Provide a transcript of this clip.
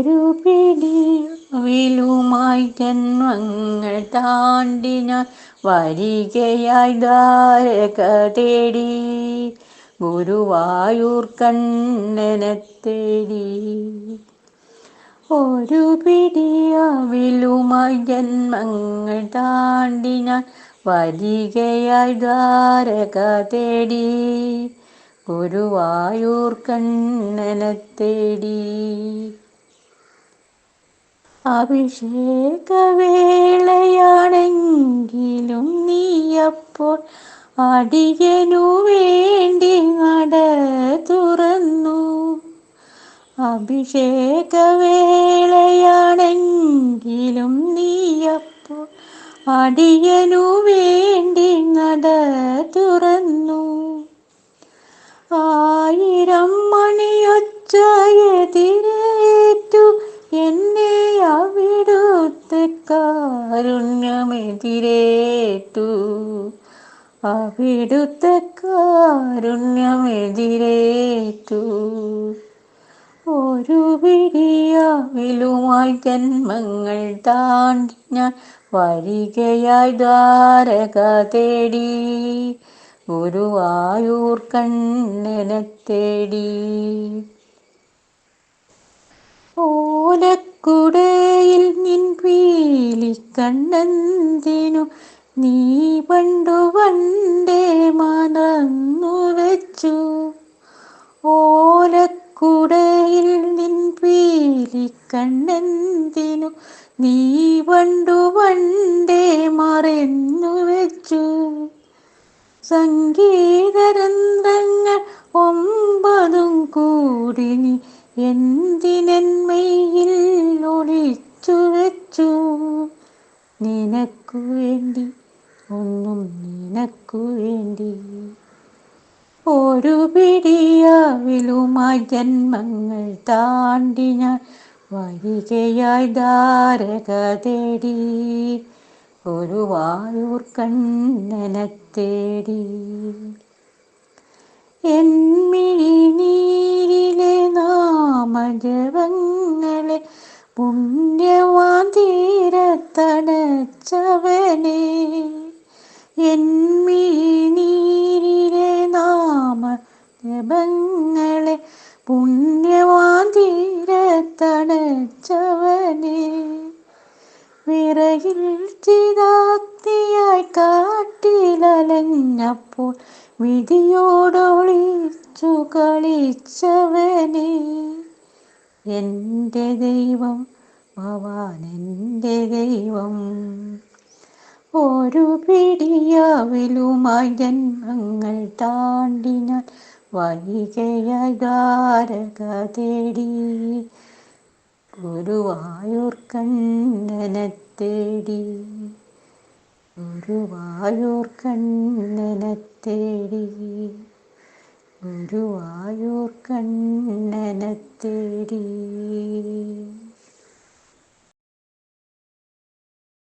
ഒരു പിടിവിലുമായി ജന്മങ്ങൾ താണ്ടിന വരികയായി ദ്വാരക തേടി. ഗുരുവായൂർ കണ്ണനെ തേടി. ഒരു പിടിയാവിലുമായി ജന്മങ്ങൾ താണ്ടിന വരികയായി ദ്വാരക തേടി. ഗുരുവായൂർ കണ്ണനെ തേടി. അഭിഷേകവേളയാണെങ്കിലും നീയപ്പോൾ അടിയനു വേണ്ടി നട തുറന്നു. അഭിഷേകവേളയാണെങ്കിലും നീയപ്പോൾ അടിയനു വേണ്ടി നട തുറന്നു. ആയിരം മണിയൊച്ചയെതിരേറ്റു അവിടുത്തെ കാരുണ്യമെതിരേറ്റു ഒരു പിടിയാവിലുമായി ജന്മങ്ങൾ താണ്ടി ഞാൻ വരികയായി ദ്വാരക തേടി ഗുരുവായൂർ കണ്ണനെ തേടി. ഓലക്കുടയിൽ നിൻ പീലി കണ്ണെന്തിനു നീ പണ്ടു പണ്ടേ മറന്നു വെച്ചു. ഓലക്കുടയിൽ നിൻ പീലി കണ്ണെന്തിനു? നീ പണ്ടു പണ്ടേ മറന്നു വെച്ചു. സംഗീതരന്ധ്രങ്ങൾ ഒമ്പതും കൂടി നീ എന്തിനെന്മയിൽ ഒളിച്ചു വെച്ചു? നിനക്കു വേണ്ടി നിനക്കു വേണ്ടി ഒരു പിടിയാവിലുമായി ജന്മങ്ങൾ താണ്ടി ഞാൻ വരികയായി ധാരക തേടി. ഒരു വായൂർ കണ്ണനെ തേടി. എന്മിഴിനീരിലെ നാമജപങ്ങളെ പുണ്യവാൻ എന്മിഴിനീരിലെ നാമജപങ്ങളെ പുണ്യവാൻ തീരത്തടച്ചവനെ വിറകിൽ ചിതാക്തിയായി കാട്ടിലലഞ്ഞപ്പോൾ വിധിയോടൊളിച്ചു കളിച്ചവനെ. എന്റെ ദൈവം ഭവാൻ എന്റെ ദൈവം. ഒരു പിടിയാവിലുമായി ജന്മങ്ങൾ താണ്ടിനാൽ വൈകയകാരക തേടി ഗുരുവായൂർ കണ്ണനെ തേടി. ഗുരുവായൂർ കണ്ണനെ തേടി. ഗുരുവായൂർ കണ്ണനെ തേടി.